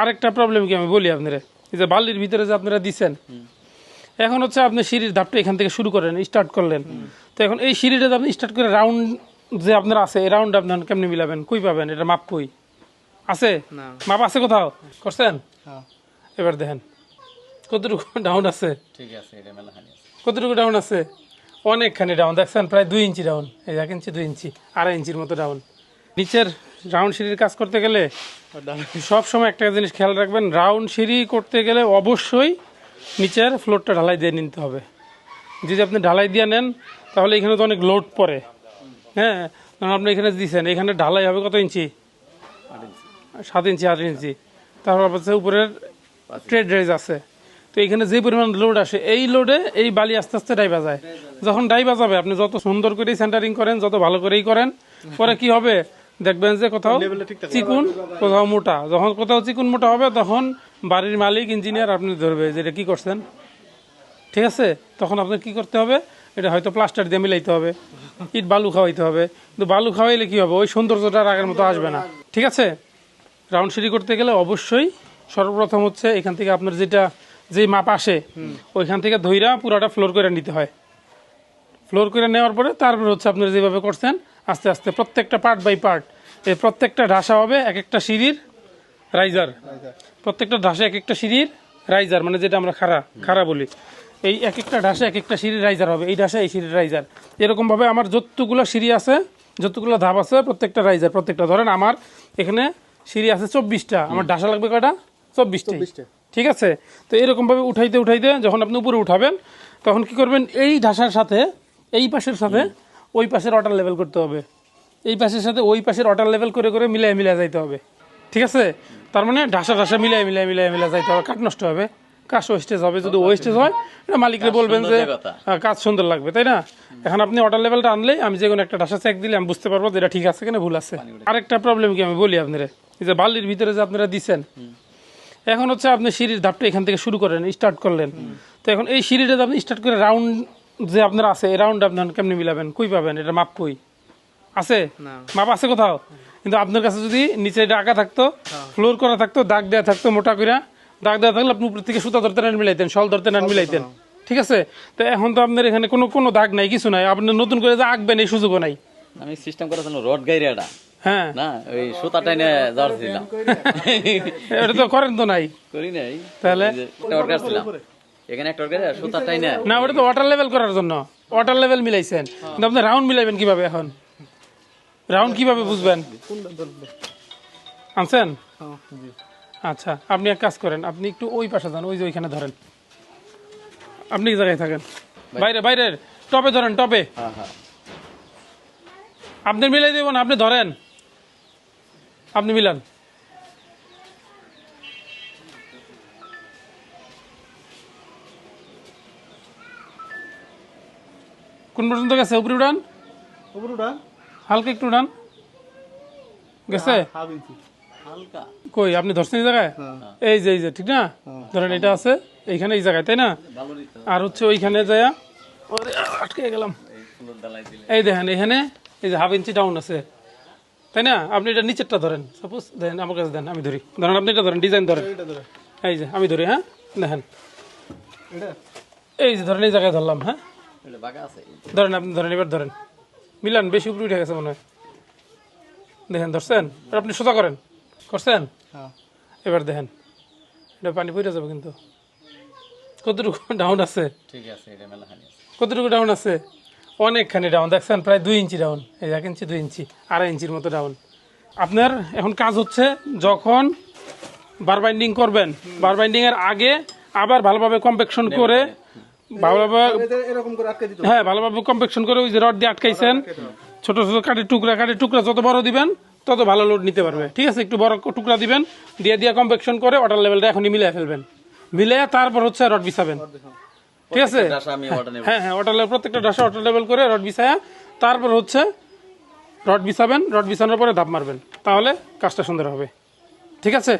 আরেকটা প্রবলেম কি আমি বলি আপনারা? এই যে বালির ভিতরে যে আপনারা দিছেন এখন হচ্ছে আপনি সিঁড়ির ধাপটা এখান থেকে শুরু করেন স্টার্ট করলেন। তো এখন এই সিঁড়িটা আপনি স্টার্ট করে রাউন্ড যে আপনার আছে এই রাউন্ড আপনার কেমনি মিলাবেন? কই পাবেন? এটা মাপ কই? আছে? না। মাপ আছে কোথাও? করছেন? হ্যাঁ। এবার দেখেন। কতটুকু ডাউন আছে? ঠিক আছে কতটুকু ডাউন আছে? অনেকখানি ডাউন দেখছেন প্রায় দুই ইঞ্চি ডাউন এই এক ইঞ্চি দুই ইঞ্চি আড়াই ইঞ্চির মতো ডাউন নিচের রাউন্ড সিঁড়ির কাজ করতে গেলে সব সময় একটা জিনিস খেয়াল রাখবেন, রাউন্ড সিঁড়ি করতে গেলে অবশ্যই নিচের ফ্লোরটা ঢালাই দিয়ে নিতে হবে। যদি আপনি ঢালাই দিয়ে নেন, তাহলে এখানে তো অনেক লোড পড়ে। হ্যাঁ আপনি এখানে দিচ্ছেন এখানে ঢালাই হবে কত ইঞ্চি? ইঞ্চি সাত ইঞ্চি, আট ইঞ্চি। তারপর হচ্ছে উপরের ট্রেড রেজ আছে। তো এখানে যে পরিমাণ লোড আসে, এই লোডে এই বালি আস্তে আস্তে ডাইবা যায়। যখন ডাইবা যাবে, আপনি যত সুন্দর করেই সেন্টারিং করেন, যত ভালো করেই করেন, পরে কি হবে? দেখবেন যে কোথাও চিকুন কোথাও মোটা। যখন কোথাও চিকুন মোটা হবে তখন বাড়ির মালিক ইঞ্জিনিয়ার আপনি ধরবে যে এটা কি করছেন। ঠিক আছে? তখন আপনার কি করতে হবে? এটা হয়তো প্লাস্টার দিয়ে মিলাইতে হবে। ইট বালু খাওয়াইতে হবে। কিন্তু বালু খাওয়াইলে কি হবে? ওই সৌন্দর্যটা আগের মতো আসবে না। ঠিক আছে? রাউন্ড সিঁড়ি করতে গেলে অবশ্যই সর্বপ্রথম হচ্ছে এখান থেকে আপনার যেটা যে মাপ আসে ওইখান থেকে ধইরা পুরাটা ফ্লোর করে নিতে হয়। ফ্লোর করে নেওয়ার পরে তারপর হচ্ছে আপনারা যেভাবে করছেন আস্তে আস্তে প্রত্যেকটা পার্ট বাই পার্ট এই প্রত্যেকটা ঢাসা হবে এক একটা সিঁড়ির রাইজার প্রত্যেকটা ঢাসা এক একটা সিঁড়ির রাইজার মানে যেটা আমরা খাড়া খাড়া বলি। এই এক একটা ঢাসা এক একটা সিঁড়ির রাইজার হবে এই ঢাসা এই সিঁড়ির রাইজার এরকমভাবে আমার যতগুলো সিঁড়ি আছে যতগুলো ধাপ আছে প্রত্যেকটা রাইজার প্রত্যেকটা। ধরেন আমার এখানে সিঁড়ি আছে চব্বিশটা আমার ঢাসা লাগবে কয়টা? চব্বিশটা। ঠিক আছে? তো এরকমভাবে উঠাইতে উঠাইতে যখন আপনি উপরে উঠাবেন তখন কি করবেন? এই ঢাসার সাথে এই পাশের সাথে ওই পাশের অটার লেভেল করতে হবে। এই পাশের সাথে ওই পাশের অটার লেভেল করে করে মিলাই মিলাই যাইতে হবে। ঠিক আছে? তার মানে ঢাসা ঢাসা মিলাই মিলাই মিলাই মিলাই যাইতে হবে। কাঠ নষ্ট হবে। কাজ ওয়েস্টেজ হবে। যদি ওয়েস্টেজ হয় এটা মালিককে বলবেন যে। হ্যাঁ, কাজ সুন্দর লাগবে তাই না? এখন আপনি অর্ডার লেভেলটা আনলেই আমি যে কোনো একটা ঢাসা চেক দিলে আমি বুঝতে পারব যে এটা ঠিক আছে কিনা ভুল আছে। আরেকটা প্রবলেম কি আমি বলি আপনারা? এই যে বালির ভিতরে যে আপনারা দিচ্ছেন এখন হচ্ছে আপনি সিঁড়ির ধাপটা এখান থেকে শুরু করেন স্টার্ট করলেন। তো এখন এই সিঁড়িটা আপনি স্টার্ট করে রাউন্ড যে আপনার আছে রাউন্ড আপনার কেমনি মিলাবেন? কই পাবেন? এটা মাপ কই? আছে? না। মাপ আছে কোথাও? কিন্তু আপনার কাছে যদি নিচে এটা আঁকা থাকতো ফ্লোর করা থাকতো দাগ দেওয়া থাকতো মোটা করে দাগ দেওয়া থাকলে আপনি উপর থেকে সুতা ধরতে নেন মিলাইতেন শল ধরতে নেন মিলাইতেন। ঠিক আছে? তো এখন তো আপনার এখানে কোনো কোনো দাগ নাই কিছু নাই। আপনি নতুন করে যে আঁকবেন এই সুযোগও নাই। আমি সিস্টেম করেছিলাম রড গাইরিয়াটা। হ্যাঁ। না ওই সুতা টাইনে যাওয়ার ছিলাম। এটা তো করেন তো নাই। করি নাই। তাহলে? এখানে একটা সুতা না ওটা তো ওয়াটার লেভেল করার জন্য। ওয়াটার লেভেল মিলাইছেন। কিন্তু আপনি রাউন্ড মিলাইবেন কীভাবে এখন? রাউন্ড কীভাবে বুঝবেন? আনছেন? আচ্ছা আপনি এক কাজ করেন আপনি একটু ওই পাশে যান ওই যে ওইখানে ধরেন। আপনি কি জায়গায় থাকেন। বাইরে। বাইরের। টপে ধরেন টপে। হ্যাঁ হ্যাঁ। আপনি মিলাই দেবেন আপনি ধরেন। আপনি মিলান। কোন পর্যন্ত গেছে? উপরে উড়ান। উপরে উঠান হালকা একটু উড়ান। গেছে? হাফ কই আপনি ধরছেন এই জায়গায়? হ্যাঁ। এই যে এই যে ঠিক না? ধরেন এটা আছে এইখানে এই জায়গায় তাই না? আর হচ্ছে ওইখানে যায় আটকে গেলাম। এই দেখেন এখানে এই যে হাফ ইঞ্চি ডাউন আছে। তাই না? আপনি এটা নিচেরটা ধরেন। সাপোজ দেন আমার কাছে দেন আমি ধরি। ধরেন আপনি এটা ধরেন ডিজাইন ধরেন। ধরে এই যে আমি ধরি হ্যাঁ? দেখেন। এই যে ধরেন এই জায়গায় ধরলাম হ্যাঁ? ধরেন আপনি ধরেন এবার ধরেন। মিলান বেশি উপরে উঠে গেছে মনে হয়। দেখেন ধরছেন? আপনি সোজা করেন। করছেন? হ্যাঁ। এবার দেখেন। এটা পানি পড়ে যাবে কিন্তু। কতটুকু ডাউন আছে? ঠিক আছে এটা মেলাখানি আছে। কতটুকু ডাউন আছে? অনেকখানি ডাউন দেখছেন প্রায় দুই ইঞ্চি ডাউন এই এক ইঞ্চি দুই ইঞ্চি আড়াই ইঞ্চির মতো ডাউন আপনার এখন কাজ হচ্ছে যখন বার বাইন্ডিং করবেন। বার বাইন্ডিং এর আগে আবার ভালোভাবে কম্পেকশন করে ভালোভাবে এরকম করে আটকে দিত হ্যাঁ ভালোভাবে কম্পেকশন করে ওই যে রড দিয়ে আটকাইছেন। ছোট ছোট কাঠের টুকরা কাঠের টুকরা যত বড় দিবেন তত ভালো লোড নিতে পারবে। ঠিক আছে? একটু বড় টুকরা দিবেন দিয়ে দিয়ে কম্পেকশন করে ওয়াটার লেভেলটা এখনই মিলিয়ে ফেলবেন। মিলিয়ে তারপর হচ্ছে রড বিছাবেন। ঠিক আছে? হ্যাঁ হ্যাঁ ওয়াটার লেভেল প্রত্যেকটা ডাসা ওয়াটার লেভেল করে রড বিছায়া তারপর হচ্ছে রড বিছাবেন। রড বিছানোর পরে ধাপ মারবেন। তাহলে কাজটা সুন্দর হবে। ঠিক আছে?